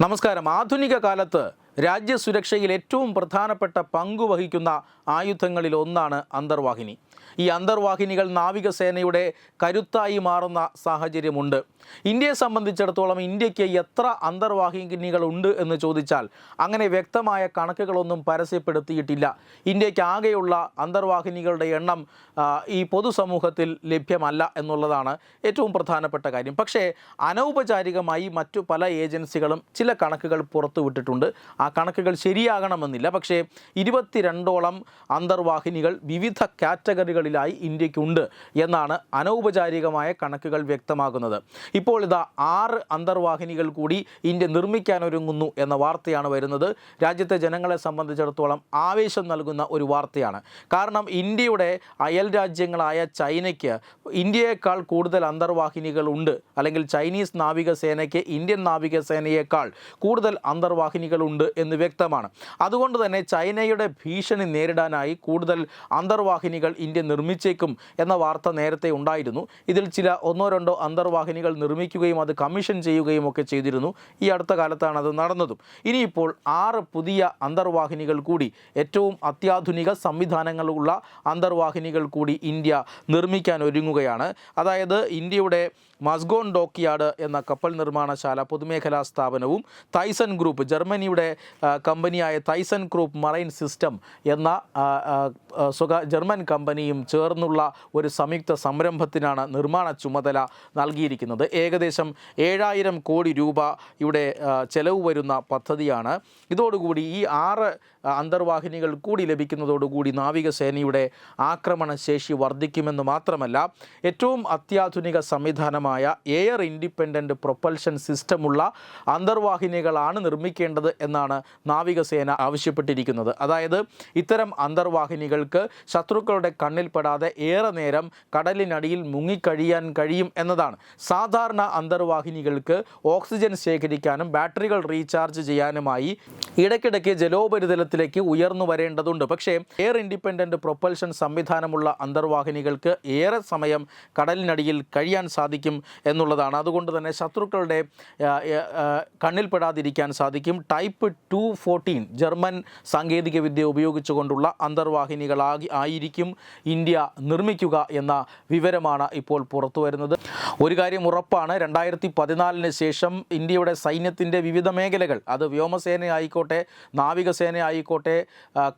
നമസ്കാരം. ആധുനിക കാലത്ത് രാജ്യസുരക്ഷയിൽ ഏറ്റവും പ്രധാനപ്പെട്ട പങ്കു വഹിക്കുന്ന ആയുധങ്ങളിൽ ഒന്നാണ് അന്തർവാഹിനി. ഈ അന്തർവാഹിനികൾ നാവികസേനയുടെ കരുത്തായി മാറുന്ന സാഹചര്യമുണ്ട്. ഇന്ത്യയെ സംബന്ധിച്ചിടത്തോളം ഇന്ത്യയ്ക്ക് എത്ര അന്തർവാഹിനികൾ ഉണ്ട് എന്ന് ചോദിച്ചാൽ അങ്ങനെ വ്യക്തമായ കണക്കുകളൊന്നും പരസ്യപ്പെടുത്തിയിട്ടില്ല. ഇന്ത്യയ്ക്ക് ആകെയുള്ള അന്തർവാഹിനികളുടെ എണ്ണം ഈ പൊതുസമൂഹത്തിൽ ലഭ്യമല്ല എന്നുള്ളതാണ് ഏറ്റവും പ്രധാനപ്പെട്ട കാര്യം. പക്ഷേ അനൗപചാരികമായി മറ്റു പല ഏജൻസികളും ചില കണക്കുകൾ പുറത്തുവിട്ടിട്ടുണ്ട്. കണക്കുകൾ ശരിയാകണമെന്നില്ല. പക്ഷേ ഇരുപത്തിരണ്ടോളം അന്തർവാഹിനികൾ വിവിധ കാറ്റഗറികളിലായി ഇന്ത്യക്കുണ്ട് എന്നാണ് അനൗപചാരികമായ കണക്കുകൾ വ്യക്തമാകുന്നത് ഇപ്പോൾ ഇതാ ആറ് അന്തർവാഹിനികൾ കൂടി ഇന്ത്യ നിർമ്മിക്കാനൊരുങ്ങുന്നു എന്ന വാർത്തയാണ് വരുന്നത്. രാജ്യത്തെ ജനങ്ങളെ സംബന്ധിച്ചിടത്തോളം ആവേശം നൽകുന്ന ഒരു വാർത്തയാണ്. കാരണം ഇന്ത്യയുടെ അയൽ രാജ്യങ്ങളായ ചൈനയ്ക്ക് ഇന്ത്യയേക്കാൾ കൂടുതൽ അന്തർവാഹിനികൾ ഉണ്ട്. അല്ലെങ്കിൽ ചൈനീസ് നാവികസേനയ്ക്ക് ഇന്ത്യൻ നാവികസേനയേക്കാൾ കൂടുതൽ അന്തർവാഹിനികൾ ഉണ്ട് എന്ന് വ്യക്തമാണ്. അതുകൊണ്ട് തന്നെ ചൈനയുടെ ഭീഷണി നേരിടാനായി കൂടുതൽ അന്തർവാഹിനികൾ ഇന്ത്യ നിർമ്മിച്ചേക്കും എന്ന വാർത്ത നേരത്തെ ഉണ്ടായിരുന്നു. ഇതിൽ ചില ഒന്നോ രണ്ടോ അന്തർവാഹിനികൾ നിർമ്മിക്കുകയും അത് കമ്മീഷൻ ചെയ്യുകയും ഒക്കെ ചെയ്തിരുന്നു. ഈ അടുത്ത കാലത്താണ് അത് നടന്നതും. ഇനിയിപ്പോൾ ആറ് പുതിയ അന്തർവാഹിനികൾ കൂടി ഏറ്റവും അത്യാധുനിക സംവിധാനങ്ങളുള്ള അന്തർവാഹിനികൾ കൂടി ഇന്ത്യ നിർമ്മിക്കാൻ ഒരുങ്ങുകയാണ്. അതായത് ഇന്ത്യയുടെ മസ്ഗോൺ ഡോക്കിയാർഡ് എന്ന കപ്പൽ നിർമ്മാണശാല പൊതുമേഖലാ സ്ഥാപനവും തൈസൺ ഗ്രൂപ്പ് ജർമ്മനിയുടെ കമ്പനിയായ തൈസൺ ഗ്രൂപ്പ് മറൈൻ സിസ്റ്റം എന്ന സ്വകാ ജർമ്മൻ കമ്പനിയും ചേർന്നുള്ള ഒരു സംയുക്ത സംരംഭത്തിനാണ് നിർമ്മാണ ചുമതല നൽകിയിരിക്കുന്നത്. ഏകദേശം ഏഴായിരം കോടി രൂപ ഇവിടെ ചെലവ് വരുന്ന പദ്ധതിയാണ്. ഇതോടുകൂടി ഈ ആറ് അന്തർവാഹിനികൾ കൂടി ലഭിക്കുന്നതോടുകൂടി നാവികസേനയുടെ ആക്രമണ ശേഷി വർദ്ധിക്കുമെന്ന് മാത്രമല്ല ഏറ്റവും അത്യാധുനിക സംവിധാനമായ എയർ ഇൻഡിപെൻഡന്റ് പ്രൊപ്പൽഷൻ സിസ്റ്റമുള്ള അന്തർവാഹിനികളാണ് നിർമ്മിക്കേണ്ടത് എന്നാണ് നാവികസേന ആവശ്യപ്പെട്ടിരിക്കുന്നത്. അതായത് ഇത്തരം അന്തർവാഹിനികൾക്ക് ശത്രുക്കളുടെ കണ്ണിൽപ്പെടാതെ ഏറെ നേരം കടലിനടിയിൽ മുങ്ങിക്കഴിയാൻ കഴിയും എന്നതാണ്. സാധാരണ അന്തർവാഹിനികൾക്ക് ഓക്സിജൻ ശേഖരിക്കാനും ബാറ്ററികൾ റീചാർജ് ചെയ്യാനുമായി ഇടയ്ക്കിടയ്ക്ക് ജലോപരിതലത്തിലേക്ക് ഉയർന്നു വരേണ്ടതുണ്ട്. പക്ഷേ എയർ ഇൻഡിപെൻഡന്റ് പ്രൊപ്പൽഷൻ സംവിധാനമുള്ള അന്തർവാഹിനികൾക്ക് ഏറെ സമയം കടലിനടിയിൽ കഴിയാൻ സാധിക്കും എന്നുള്ളതാണ്. അതുകൊണ്ട് തന്നെ ശത്രുക്കളുടെ കണ്ണിൽപ്പെടാതിരിക്കാൻ സാധിക്കും. ടൈപ്പ് ടു ഫോർട്ടീൻ ജർമ്മൻ സാങ്കേതികവിദ്യ ഉപയോഗിച്ചുകൊണ്ടുള്ള അന്തർവാഹിനികളാകി ആയിരിക്കും ഇന്ത്യ നിർമ്മിക്കുക എന്ന വിവരമാണ് ഇപ്പോൾ പുറത്തു വരുന്നത് ഒരു കാര്യം ഉറപ്പാണ് രണ്ടായിരത്തി പതിനാലിന് ശേഷം ഇന്ത്യയുടെ സൈന്യത്തിന്റെ വിവിധ മേഖലകൾ അത് വ്യോമസേന ആയിക്കോട്ടെ നാവികസേന ആയിക്കോട്ടെ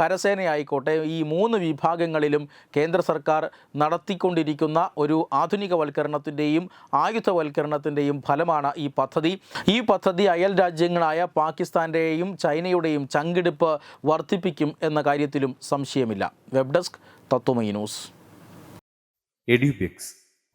കരസേന ആയിക്കോട്ടെ ഈ മൂന്ന് വിഭാഗങ്ങളിലും കേന്ദ്ര സർക്കാർ നടത്തിക്കൊണ്ടിരിക്കുന്ന ഒരു ആധുനികവൽക്കരണത്തിന്റെയും ആയുധവൽക്കരണത്തിന്റെയും ഫലമാണ് ഈ പദ്ധതി. ഈ പദ്ധതി അയൽ രാജ്യങ്ങളായ പാകിസ്ഥാന്റെയും ചൈനയുടെയും ചങ്കിടിപ്പ് വർദ്ധിപ്പിക്കും എന്ന കാര്യത്തിലും സംശയമില്ല. Web desk Tatvamayi news. Edubix